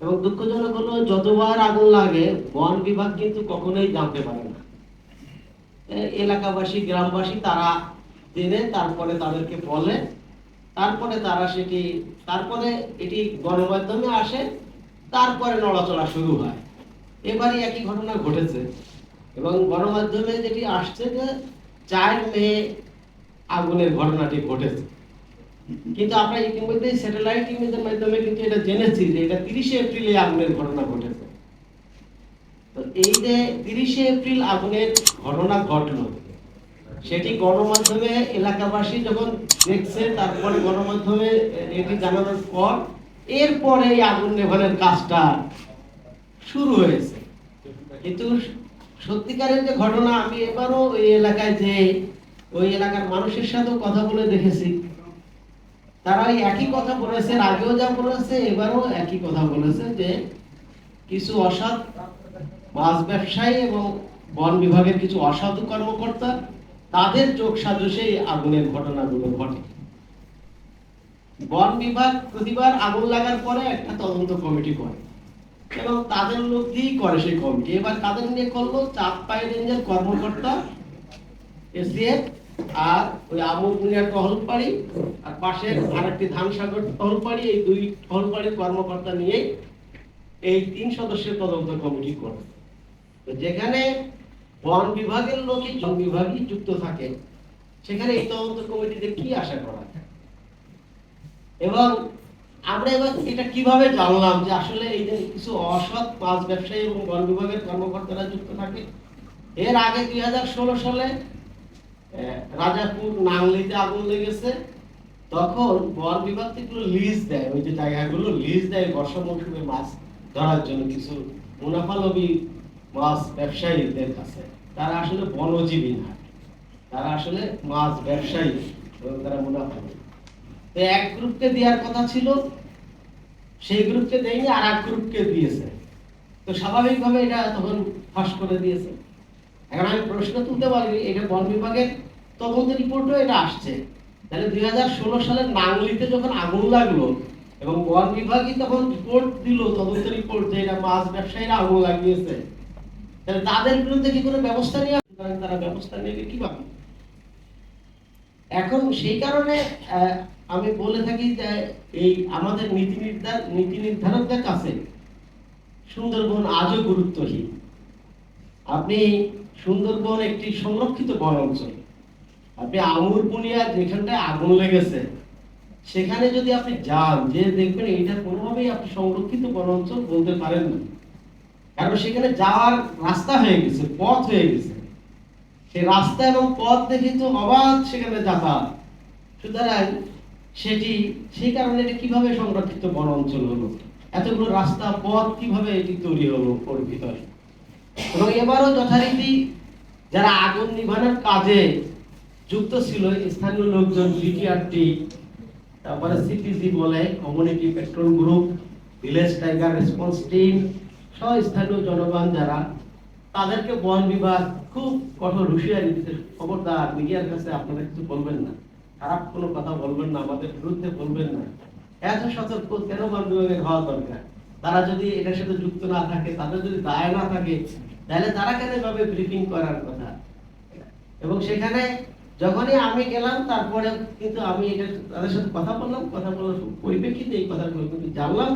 এবং দুঃখজনক হলো, যতবার আগুন লাগে, বন বিভাগ কিন্তু কখনোই জানতে পারে না। এলাকাবাসী, গ্রামবাসী তারা জেনে, তারপরে তাদেরকে বলে, তারপরে তারা সেটি, তারপরে এটি গণমাধ্যমে আসে, তারপরে নড়াচড়া শুরু হয়। এবারই একই ঘটনা ঘটেছে। এবং গণমাধ্যমে যেটি আসছে যে, চার মেয়ে আগুনের ঘটনাটি ঘটেছে। কিন্তু আমরা ইতিমধ্যে স্যাটেলাইট ইমেজের মাধ্যমে কিন্তু এটা জেনেছি যে এটা তিরিশে এপ্রিলে আগুনের ঘটনা ঘটেছে? তো এই যে তিরিশে এপ্রিল আগুনের ঘটনা ঘটলো, সেটি গণমাধ্যমে এলাকাবাসী যখন দেখছে, তারপরে গণমাধ্যমে এটি জানানোর পর, এরপরে এই আগুন নেভানোর কাজটা শুরু হয়েছে। কিন্তু সত্যিকারের যে ঘটনা, আমি এবারও ওই এলাকায় যে, ওই এলাকার মানুষের সাথেও কথা বলে দেখেছি। তারা ওই একই কথা বলেছে এর আগেও যা বলেছে, এবারও একই কথা বলেছে যে কিছু অসৎ মাছ ব্যবসায়ী এবং বন বিভাগের কিছু অসাধু কর্মকর্তা, তাদের চোখ সাজসে এই আগুনের ঘটনাগুলো ঘটে। বন বিভাগ প্রতিবার আগুন লাগার পরে একটা তদন্ত কমিটি করে। এবং তাদের লোক দিয়েই করে সেই কমিটি। এবার তাদের নিয়ে করল চাঁদ পাই রেঞ্জের কর্মকর্তা এসডিএফ আর ওই আবু বুনিয়ার টহলপাড়ি, আর পাশে আরেকটি ধান সাগর টহলপাড়ি, এই দুই টহলপাড়ির কর্মকর্তা নিয়ে এই তিন সদস্যের তদন্ত কমিটি করে যেখানে বন বিভাগের লোকই বন বিভাগই যুক্ত থাকে, সেখানে এই তদন্ত কমিটিতে কি আশা করা? এবং আমরা এবার এটা কীভাবে জানলাম যে আসলে এই যে কিছু অসৎ মাছ ব্যবসায়ী এবং বন বিভাগের কর্মকর্তারা যুক্ত থাকে এর আগে দুই হাজার ষোলো সালে রাজাপুর নাংলিতে আগুন লেগেছে। তখন বন বিভাগ থেকে লিজ দেয়। ওই যে জায়গাগুলো লিজ দেয় বর্ষা মৌসুমে মাছ ধরার জন্য। কিছু মুনাফালবী মাছ ব্যবসায়ীদের কাছে। তারা আসলে বনজীবী না। তারা আসলে মাছ ব্যবসায়ী এবং তারা মুনাফালবী তো এক গ্রুপকে দেওয়ার কথা ছিল। সেই গ্রুপকে দেয়নি, আর এক গ্রুপকে দিয়েছে। তো স্বাভাবিকভাবে এটা তখন ফাঁস করে দিয়েছে। এখন আমি প্রশ্ন তুলতে পারি এটা বন বিভাগের তদন্ত রিপোর্টও এটা আসছে। তাহলে দুই হাজার ষোলো সালের নাংলিতে যখন আগুন লাগল এবং বন বিভাগই তখন রিপোর্ট দিল তদন্ত রিপোর্ট যে এটা মাছ ব্যবসায়ীরা আগুন লাগিয়েছে, তাহলে তাদের বিরুদ্ধে কি কোনো ব্যবস্থা সুতরাং তারা ব্যবস্থা নেবে কীভাবে? এখন সেই কারণে আমি বলে থাকি যে এই আমাদের নীতি নির্ধার, নীতি নির্ধারকদের কাছে সুন্দরবন আজও গুরুত্বহীন। আপনি সুন্দরবন একটি সংরক্ষিত বন অঞ্চল আপনি আঙুর বুনিয়া যেখানটায় আগুন লেগেছে, সেখানে যদি আপনি যান, যে দেখবেন এটা কোনোভাবেই আপনি সংরক্ষিত বন অঞ্চল বলতে পারেন না। কারণ সেখানে যাওয়ার রাস্তা হয়ে গেছে, পথ হয়ে গেছে। সেই রাস্তা এবং পথ দেখে তো অবাধ সেখানে যাতায়াত। সুতরাং সেটি, সেই কারণে এটা কীভাবে সংরক্ষিত বন অঞ্চল হলো? এতগুলো রাস্তা, পথ কীভাবে এটি তৈরি হলো ওর ভিতরে এবং এবারও যথারীতি যারা আগুন নিভানোর কাজে যুক্ত ছিল স্থানীয় লোকজন বিটিআরটি তারপরে সিটিজি বলে community patrol group village tiger response team সহ স্থানীয় জনগণ যারা তাদেরকে বন বিভাগ খুব কঠোর হুঁশিয়ারি দিতে খবরদার, মিডিয়ার কাছে আপনারা কিছু বলবেন না। খারাপ কোনো কথা বলবেন না, আমাদের বিরুদ্ধে বলবেন না। এত সতর্ক কেন বন বিভাগের হওয়া দরকার? তারা যদি এটার সাথে যুক্ত না থাকে, তাদের যদি দায় না থাকে, তাহলে তারা কেন এভাবে ব্রিফিং করার কথা? এবং সেখানে যখনই আমি গেলাম, তারপরে কিন্তু আমি এটা তাদের সাথে কথা বললাম, কথা বলার পরিপ্রেক্ষিতে এই কথাগুলো কিন্তু জানলাম।